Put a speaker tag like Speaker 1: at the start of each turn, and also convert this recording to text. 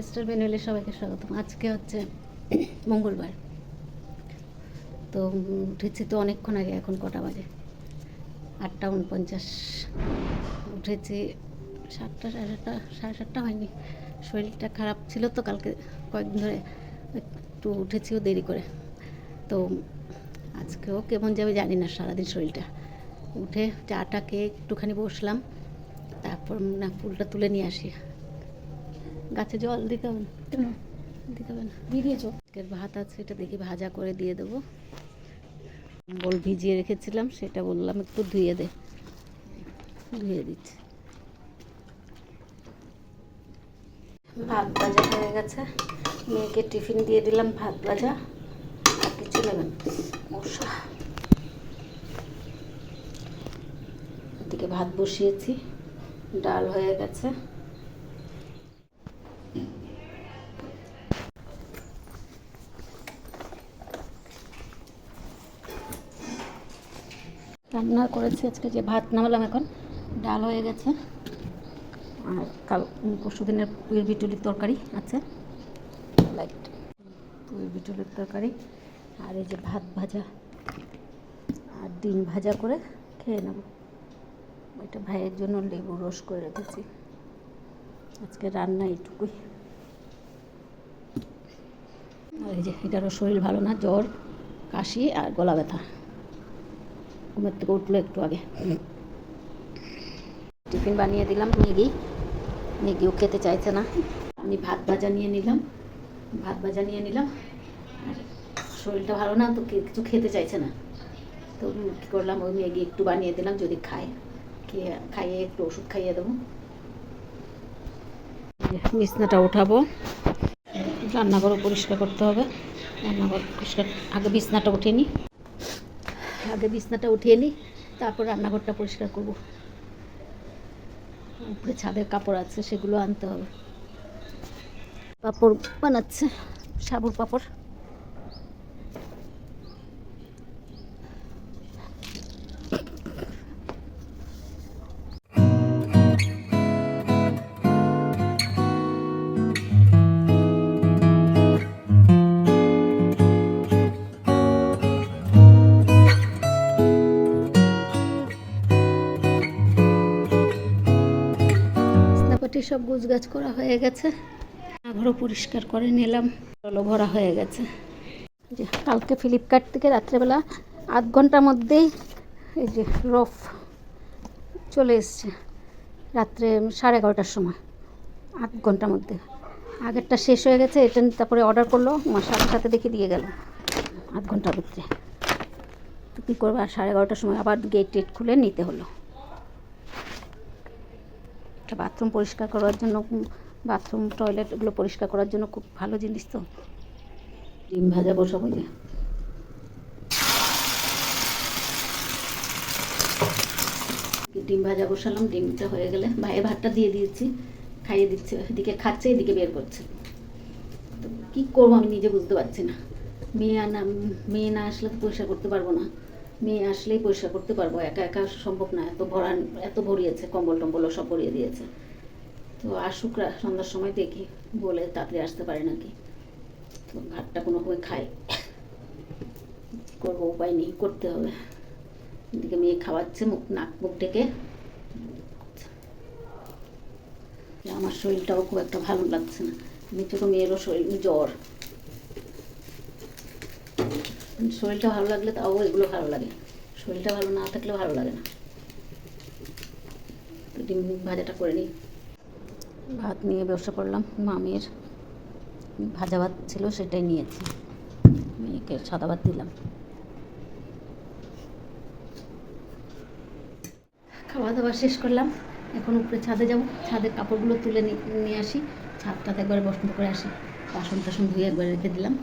Speaker 1: Master ম্যানুয়ালে সবাইকে স্বাগতম। আজকে হচ্ছে মঙ্গলবার। তো উঠেছি তো অনেকক্ষণ আগে, এখন কটা বাজে? আটটা উনপঞ্চাশ। উঠেছি সাতটা, সাড়ে সাতটা সাড়ে সাতটা হয়নি। শরীরটা খারাপ ছিল তো কালকে কয়েকদিন ধরে। একটু উঠেছিও দেরি করে। তো আজকেও কেমন যাবে জানি না সারাদিন শরীরটা। উঠে চাটা খেয়ে একটুখানি বসলাম। তারপর না, ফুলটা তুলে নিয়ে আসি। গাছে জল দিতে হবে না। কেন? দিতে হবে না।
Speaker 2: দিয়েছ
Speaker 1: আজকের ভাত আছে এটা দেখি ভাজা করে দিয়ে দেবো। বল ভিজিয়ে রেখেছিলাম সেটা বললাম একটু ধুয়ে দে। ধুয়ে দিচ্ছি। ভাত ভাজা হয়ে গেছে। মেয়েকে টিফিন দিয়ে দিলাম ভাত ভাজা। আর কিছু নেবেন মশা এদিকে ভাত বসিয়েছি। ডাল হয়ে গেছে। রান্না করেছি আজকে যে ভাত নামালাম এখন, ডাল হয়ে গেছে। আর কাল পরশু দিনের পুয়ের বিটুলির তরকারি আছে। লাইট পুয়ের বিটুলির তরকারি। আর এই যে ভাত ভাজা। আর ডিম ভাজা করে খেয়ে নেব। এটা ভাইয়ের জন্য লেবু রস করে রেখেছি। আজকে রান্না এইটুকুই। আর এই যে এটারও শরীর ভালো না, জ্বর, কাশি আর গলা ব্যথা। ঘুমের থেকে উঠল একটু আগে। টিফিন বানিয়ে দিলাম ম্যাগি। ম্যাগিও খেতে চাইছে না। আমি ভাত ভাজা নিয়ে নিলাম। ভাত ভাজা নিয়ে নিলাম। আর শরীরটা ভালো না, তো কিছু খেতে চাইছে না। তো কী করলাম, ওই ম্যাগি একটু বানিয়ে দিলাম, যদি খায়। খেয়ে খাইয়ে একটু ওষুধ খাইয়ে দেবো। বিছনাটা উঠাবো। রান্নাঘরও পরিষ্কার করতে হবে। রান্নাঘর পরিষ্কার আগে বিছনাটা উঠিয়ে নিই আগে বিছনাটা উঠিয়ে নিই তারপর রান্নাঘরটা পরিষ্কার করব। উপরে ছাদের কাপড় আছে, সেগুলো আনতে হবে। পাপড় বানাচ্ছে, সাবুর পাপড়। বিছনাপাটি সব গুছগাছ করা হয়ে গেছে। ঘরও পরিষ্কার করে নিলাম, জলও ভরা হয়ে গেছে। যে কালকে ফ্লিপকার্ট থেকে রাত্রেবেলা আধ ঘণ্টার মধ্যেই এই যে রফ চলে এসছে, রাত্রে সাড়ে এগারোটার সময়, আধ ঘণ্টার মধ্যে। আগেরটা শেষ হয়ে গেছে, এটা তারপরে অর্ডার করল আমার সাথে সাথে দেখে দিয়ে গেল, আধ ঘণ্টার ভিতরে। তো কী করব, আর সাড়ে এগারোটার সময় আবার গেট টেট খুলে নিতে হলো। একটা বাথরুম পরিষ্কার করার জন্য বাথরুম টয়লেট এগুলো পরিষ্কার করার জন্য খুব ভালো জিনিস তো। ডিম ভাজা বসাবো যে ডিম ভাজা বসালাম, ডিমটা হয়ে গেলে ভাইয়ের ভাতটা দিয়ে দিয়েছি, খাইয়ে দিচ্ছে, এদিকে খাচ্ছে, এদিকে বের করছে। তো কী করব আমি নিজে বুঝতে পারছি না। মেয়ে আনা, মেয়ে না আসলে তো পরিষ্কার করতে পারব না। মেয়ে আসলেই পরিষ্কার করতে পারব, একা একা সম্ভব না, এত ভরা এত ভরিয়েছে, কম্বল টম্বলও সব ভরিয়ে দিয়েছে। তো আসুকরা, সন্ধ্যার সময় দেখি, বলে তাড়াতাড়ি আসতে পারে নাকি। তো ভাতটা কোনো রকমে খাই করব, উপায় নেই, করতে হবে। এদিকে মেয়ে খাওয়াচ্ছে, মুখ, নাক, মুখ ডেকে আমার শরীরটাও খুব একটা ভালো লাগছে না। আমি ছোটো মেয়েরও শরীর, জ্বর। শরীরটা ভালো লাগলে তাও এগুলো ভালো লাগে। শরীরটা ভালো না থাকলে ভালো লাগে না। ডিম ভাজাটা করে নিই। ভাত নিয়ে ব্যবসা করলাম মামির। ভাজা ভাত ছিল সেটাই নিয়েছি। মেয়েকে সাদা ভাত দিলাম। খাওয়া দাওয়া শেষ করলাম। এখন উপরে ছাদে যাব। ছাদের কাপড়গুলো তুলে নিয়ে আসি। ছাদটাতে একবারে বসন্ত করে আসি। বাসন টাসন ধুয়ে একবার রেখে দিলাম।